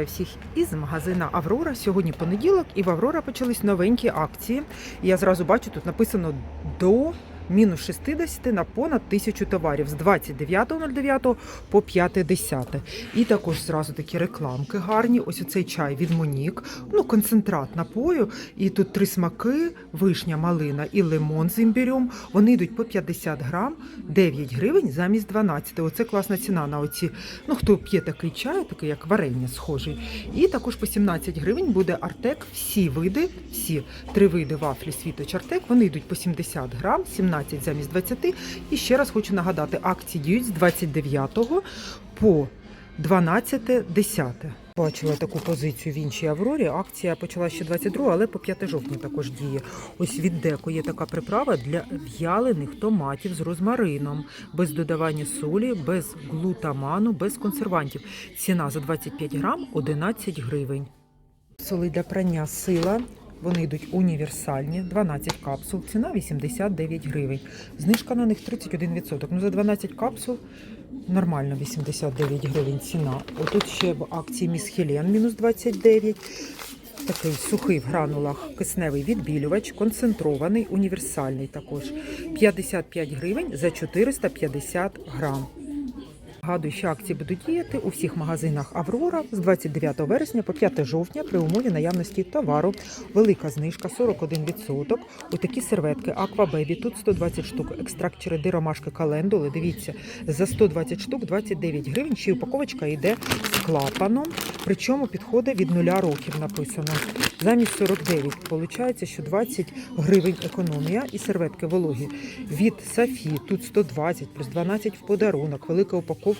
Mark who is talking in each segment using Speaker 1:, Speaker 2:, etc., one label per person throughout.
Speaker 1: Всіх із магазина Аврора. Сьогодні понеділок, і в Аврора почались новенькі акції. Я зразу бачу, тут написано до мінус 60 на понад тисячу товарів з 29.09 по 5.10. І також зразу такі рекламки гарні. Ось оцей чай від Монік, ну концентрат напою. І тут три смаки: вишня, малина і лимон з імбірем. Вони йдуть по 50 грам, 9 гривень замість 12. Оце класна ціна на оці. Ну хто п'є такий чай, такий як варення схожий. І також по 17 гривень буде Артек. Всі види, всі три види вафлі світоч Артек. Вони йдуть по 70 грам, 17 замість 20. І ще раз хочу нагадати, акції діють з 29 по 12.10. Бачила таку позицію в іншій Аврорі. Акція почала ще 22, але по 5 жовтня також діє. Ось від деко є така приправа для в'ялених томатів з розмарином, без додавання солі, без глутаману, без консервантів. Ціна за 25 грам 11 гривень. Соли для прання сила. Вони йдуть універсальні, 12 капсул, ціна 89 гривень. Знижка на них 31%. Ну за 12 капсул нормально 89 гривень ціна. Отут ще в акції Міс Хелен мінус 29. Такий сухий в гранулах кисневий відбілювач, концентрований, універсальний також. 55 гривень за 450 грам. Нагадую, що акції будуть діяти у всіх магазинах Аврора з 29 вересня по 5 жовтня при умові наявності товару. Велика знижка 41%. У такі серветки Аквабебі. Тут 120 штук. Екстракт череди ромашки календули. Дивіться, за 120 штук 29 гривень. Ще й упаковочка йде з клапаном. Причому підходить від нуля років написано. Замість 49. Получається, що 20 гривень економія і серветки вологі. Від Сафі тут 120 плюс 12 в подарунок. Велика упаковка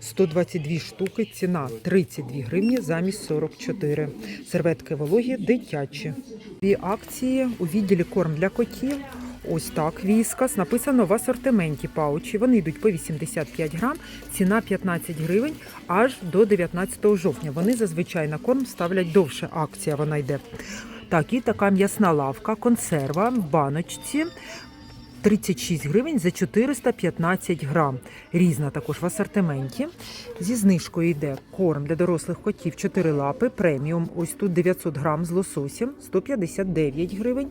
Speaker 1: 122 штуки. Ціна 32 гривні замість 44. Серветки вологі дитячі. Дві акції у відділі корм для котів. Ось так, віскас. Написано в асортименті паучі. Вони йдуть по 85 грам, ціна 15 гривень аж до 19 жовтня. Вони зазвичай на корм ставлять довше. Акція вона йде. Так, і така м'ясна лавка, консерва баночці. 36 гривень за 415 грам. Різна також в асортименті. Зі знижкою йде корм для дорослих котів 4 лапи, преміум. Ось тут 900 грам з лососем, 159 гривень.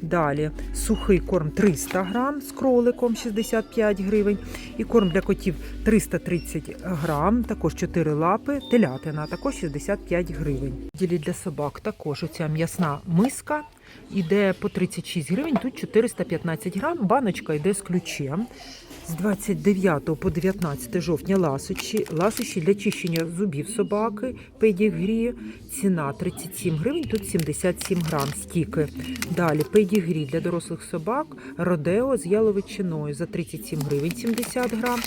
Speaker 1: Далі сухий корм 300 грам з кроликом 65 гривень. І корм для котів 330 грам, також 4 лапи, телятина, також 65 гривень. Ділі для собак також оця м'ясна миска. Іде по 36 гривень, тут 415 грам. Баночка йде з ключем. З 29 по 19 жовтня ласощі, ласощі для чищення зубів собаки, педігрі. Ціна 37 гривень, тут 77 грам стіки. Далі педігрі для дорослих собак, родео з яловичиною за 37 гривень 70 грам.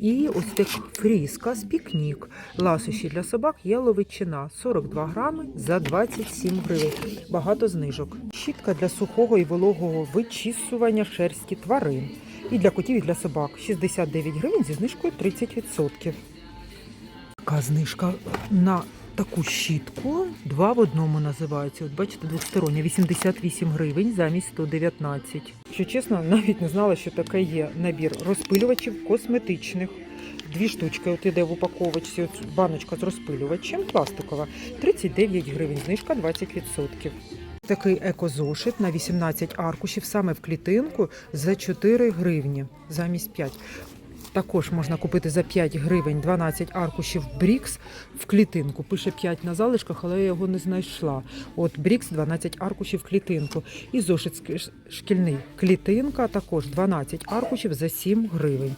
Speaker 1: І ось так фріска з пікнік. Ласощі для собак, яловичина 42 грами за 27 гривень. Багато знижок. Щітка для сухого і вологого вичісування шерсті тварин. І для котів, і для собак 69 гривень зі знижкою 30%. Така знижка на таку щітку. Два в одному називається. От бачите, двостороння 88 гривень замість 119. Що чесно, навіть не знала, що таке є набір розпилювачів косметичних. Дві штучки от іде в упаковочці, от баночка з розпилювачем, пластикова. 39 гривень, знижка 20%. Такий екозошит на 18 аркушів саме в клітинку за 4 гривні замість 5. Також можна купити за 5 гривень 12 аркушів Брікс в клітинку. Пише 5 на залишках, але я його не знайшла. От Брікс 12 аркушів в клітинку. І зошит шкільний клітинка також 12 аркушів за 7 гривень.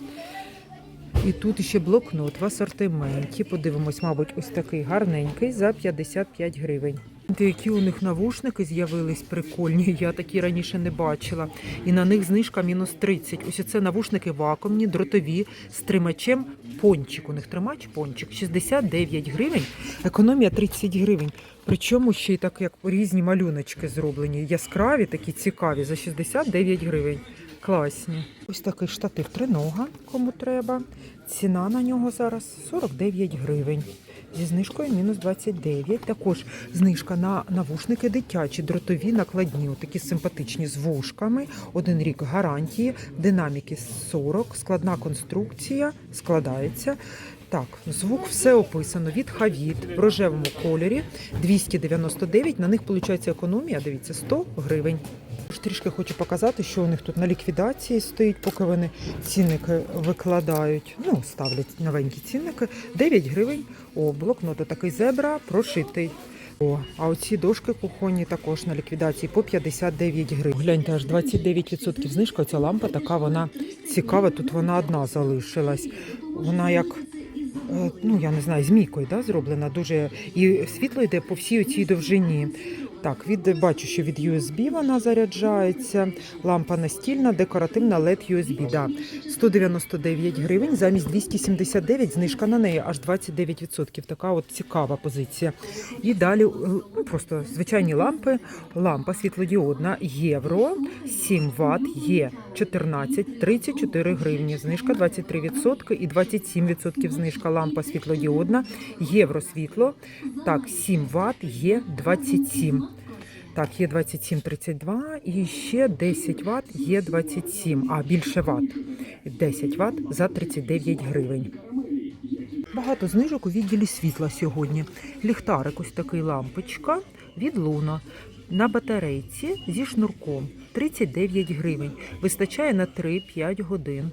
Speaker 1: І тут ще блокнот в асортименті. Подивимось, мабуть, ось такий гарненький за 55 гривень. Які у них навушники з'явились прикольні, я такі раніше не бачила. І на них знижка мінус 30. Ось це навушники вакуумні, дротові з тримачем пончик. У них тримач пончик 69 гривень, економія 30 гривень. Причому ще й так, як різні малюночки зроблені, яскраві, такі цікаві, за 69 гривень. Класні. Ось такий штатив тринога, кому треба. Ціна на нього зараз 49 гривень. Зі знижкою мінус 29. Також знижка на навушники дитячі, дротові, накладні, такі симпатичні з вушками. Один рік гарантії, динаміки 40, складна конструкція, складається. Так, звук все описано від Хавіт в рожевому кольорі 299. На них виходить економія. Дивіться, 100 гривень. Трішки хочу показати, що у них тут на ліквідації стоїть, поки вони цінники викладають. Ну, ставлять новенькі цінники. 9 гривень. О, блокнот такий зебра прошитий. О, а оці дошки кухонні також на ліквідації по 59 гривень. Гляньте, аж 29% знижка. Ця лампа така вона цікава. Тут вона одна залишилась. Вона як. Е, Ну, я не знаю, змійкою да, зроблена дуже. І світло йде по всій цій довжині. Так, від бачу, що від USB вона заряджається. Лампа настільна, декоративна LED USB. Да. 199 гривень замість 279, знижка на неї аж 29%. Така от цікава позиція. І далі ну, просто звичайні лампи. Лампа світлодіодна євро 7 Вт є 14, 34 гривні. Знижка 23% і 27% знижка. Лампа світлодіодна, євро світло. Так, 7 Вт є 27. Так, є 27,32 і ще 10 Вт є 27, а більше Вт. 10 Вт за 39 гривень. Багато знижок у відділі світла сьогодні. Ліхтарик, ось такий лампочка від Луна на батарейці зі шнурком 39 гривень. Вистачає на 3-5 годин.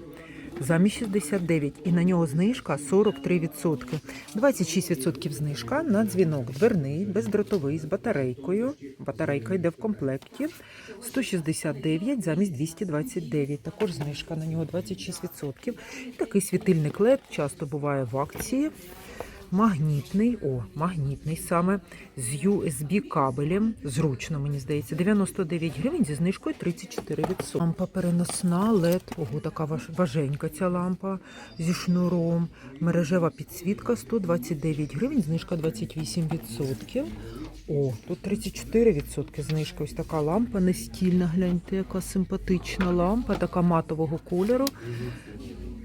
Speaker 1: Замість 69 і на нього знижка 43%. 26% знижка на дзвінок дверний, бездротовий з батарейкою. Батарейка йде в комплекті. 169 замість 229. Також знижка на нього 26%. І такий світильник LED часто буває в акції. Магнітний, о, магнітний саме з USB кабелем. Зручно, мені здається, 99 гривень зі знижкою 34%. Лампа переносна LED. Ого, така важенька ця лампа зі шнуром. Мережева підсвітка 129 гривень, знижка 28%. О, тут 34% знижка. Ось така лампа настільна. Гляньте, яка симпатична лампа, така матового кольору.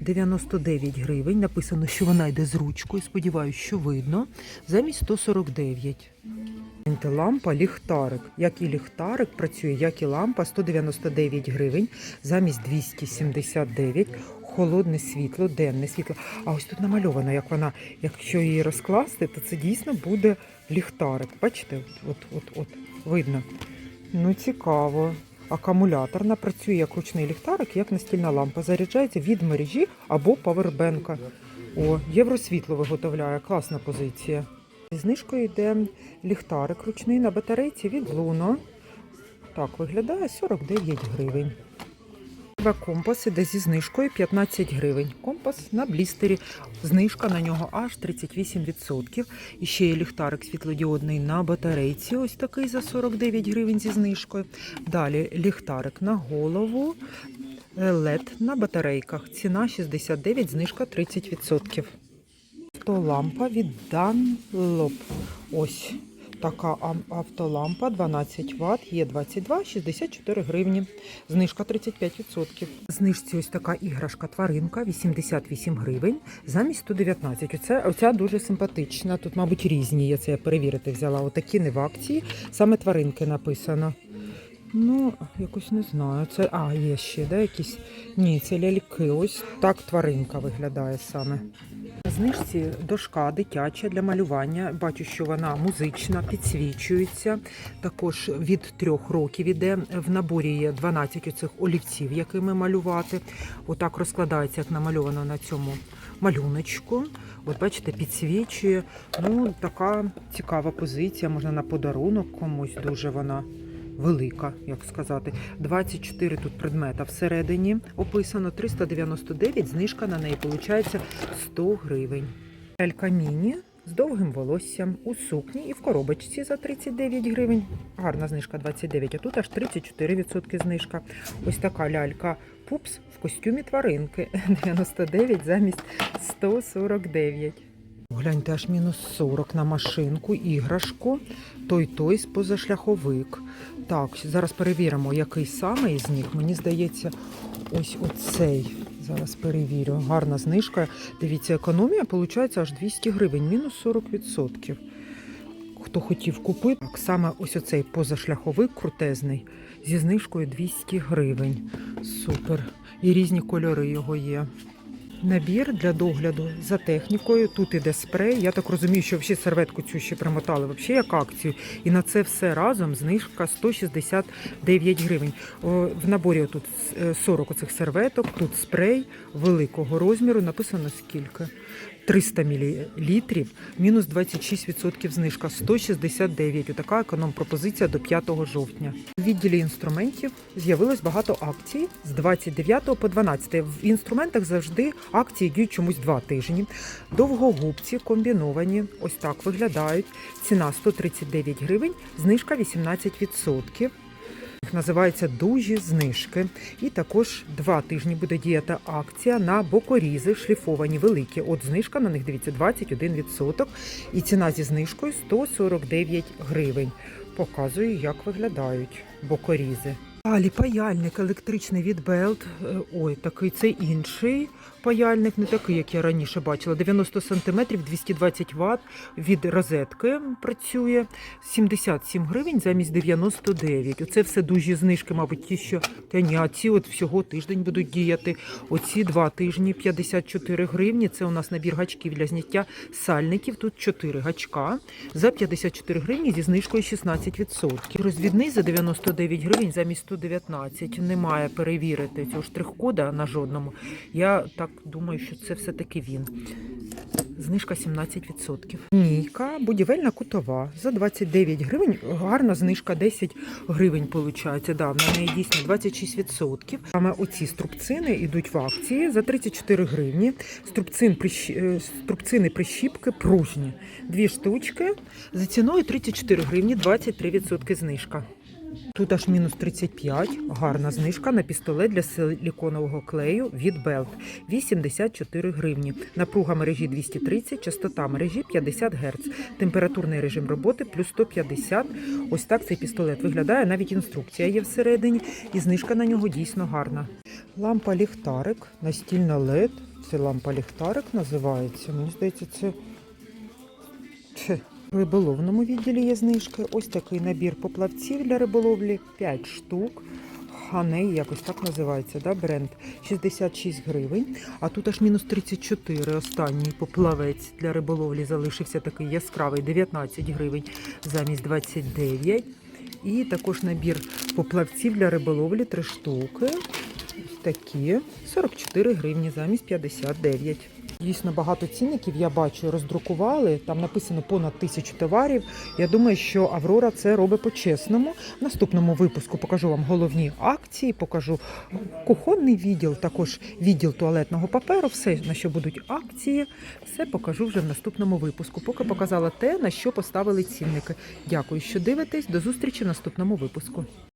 Speaker 1: 99 гривень. Написано, що вона йде з ручкою. Сподіваюсь, що видно. Замість 149. Гляньте, Лампа ліхтарик. Як і ліхтарик працює, як і лампа 199 гривень, замість 279. Холодне світло, денне світло. А ось тут намальовано, як вона, якщо її розкласти, то це дійсно буде ліхтарик. Бачите, от, от, от, видно. Ну, цікаво. Акумуляторна працює як ручний ліхтарик, як настільна лампа. Заряджається від мережі або павербенка. О, євросвітло виготовляє. Класна позиція. Знижкою йде ліхтарик ручний на батарейці від Луно. Так, виглядає 49 гривень. Треба Компас іде зі знижкою 15 гривень. Компас на блістері. Знижка на нього аж 38%. І ще є ліхтарик світлодіодний на батарейці. Ось такий за 49 гривень зі знижкою. Далі ліхтарик на голову. е, LED на батарейках. Ціна 69, знижка 30%. Автолампа від Dunlop. Ось така автолампа 12 Вт, є 22, 64 гривні. Знижка 35%. Знижці ось така іграшка тваринка 88 гривень замість 119. Оце, оця дуже симпатична. Тут, мабуть, різні є. Це я перевірити взяла. Отакі не в акції. Саме тваринки написано. Ну, якось не знаю. Це. А, є ще, да, якісь. Ні, це ляльки. Ось так тваринка виглядає саме. Знижці дошка дитяча для малювання. Бачу, що вона музична, підсвічується. Також від трьох років іде. В наборі є 12 оцих олівців, якими малювати. Отак розкладається, як намальовано на цьому малюночку. От бачите, підсвічує. Ну, така цікава позиція. Можна на подарунок комусь дуже вона. Велика, як сказати, 24 тут предмета всередині описано 399, знижка на неї виходить 100 гривень. Лялька міні з довгим волоссям у сукні і в коробочці за 39 гривень. Гарна знижка 29, а тут аж 34% знижка. Ось така лялька пупс в костюмі тваринки 99 замість 149. Гляньте, аж мінус 40 на машинку, іграшку, той той позашляховик. Так, зараз перевіримо, який саме із них. Мені здається, ось оцей. Зараз перевірю. Гарна знижка. Дивіться, економія виходить аж 200 гривень, мінус 40%. Хто хотів купити, так саме ось оцей позашляховик крутезний зі знижкою 200 гривень. Супер. І різні кольори його є. Набір для догляду за технікою. Тут іде спрей. Я так розумію, що взагалі серветку цю ще примотали взагалі як акцію. І на це все разом знижка 169 гривень. В наборі тут е, 40 оцих серветок, тут спрей великого розміру. Написано скільки. 300 мл, мінус 26% знижка, 169. Отака економ-пропозиція до 5 жовтня. У відділі інструментів з'явилось багато акцій з 29 по 12. В інструментах завжди акції діють чомусь два тижні. Довгогубці комбіновані, ось так виглядають. Ціна 139 гривень, знижка 18%. Називається дужі знижки. І також два тижні буде діяти акція на бокорізи шліфовані великі. От знижка на них дивіться 21%. І ціна зі знижкою 149 гривень. Показую, як виглядають бокорізи. Далі паяльник електричний від. Е, Ой, такий це інший паяльник, не такий, як я раніше бачила. 90 см, 220 Вт від розетки працює. 77 гривень замість 99. Оце все дуже знижки, мабуть, ті, що та от всього тиждень будуть діяти. Оці два тижні 54 гривні. Це у нас набір гачків для зняття сальників. Тут 4 гачка за 54 гривні зі знижкою 16%. Розвідний за 99 гривень замість 119. Немає перевірити цього штрих-кода на жодному. Я так думаю, що це все-таки він. Знижка 17%. Мійка будівельна кутова за 29 гривень. Гарна знижка 10 гривень виходить. Да, на неї дійсно 26%. Саме оці струбцини йдуть в акції за 34 гривні. Струбцин, прищ- е, струбцини прищіпки пружні. Дві штучки за ціною 34 гривні, 23% знижка. Тут аж мінус 35, гарна знижка на пістолет для силіконового клею від Belt. 84 гривні. Напруга мережі 230, частота мережі 50 Гц. Температурний режим роботи плюс 150. Ось так цей пістолет виглядає. Навіть інструкція є всередині, і знижка на нього дійсно гарна. Лампа ліхтарик, настільна LED. Це лампа ліхтарик називається. Мені здається, це. В риболовному відділі є знижки. Ось такий набір поплавців для риболовлі 5 штук. Ханей, якось так називається, да, бренд 66 гривень. А тут аж мінус 34. Останній поплавець для риболовлі залишився такий яскравий 19 гривень замість 29. І також набір поплавців для риболовлі 3 штуки. Ось такі 44 гривні замість 59. Дійсно багато цінників я бачу, роздрукували. Там написано понад тисячу товарів. Я думаю, що Аврора це робить по-чесному. В наступному випуску покажу вам головні акції, покажу кухонний відділ, також відділ туалетного паперу, все на що будуть акції, все покажу вже в наступному випуску. Поки показала те, на що поставили цінники. Дякую, що дивитесь. До зустрічі в наступному випуску.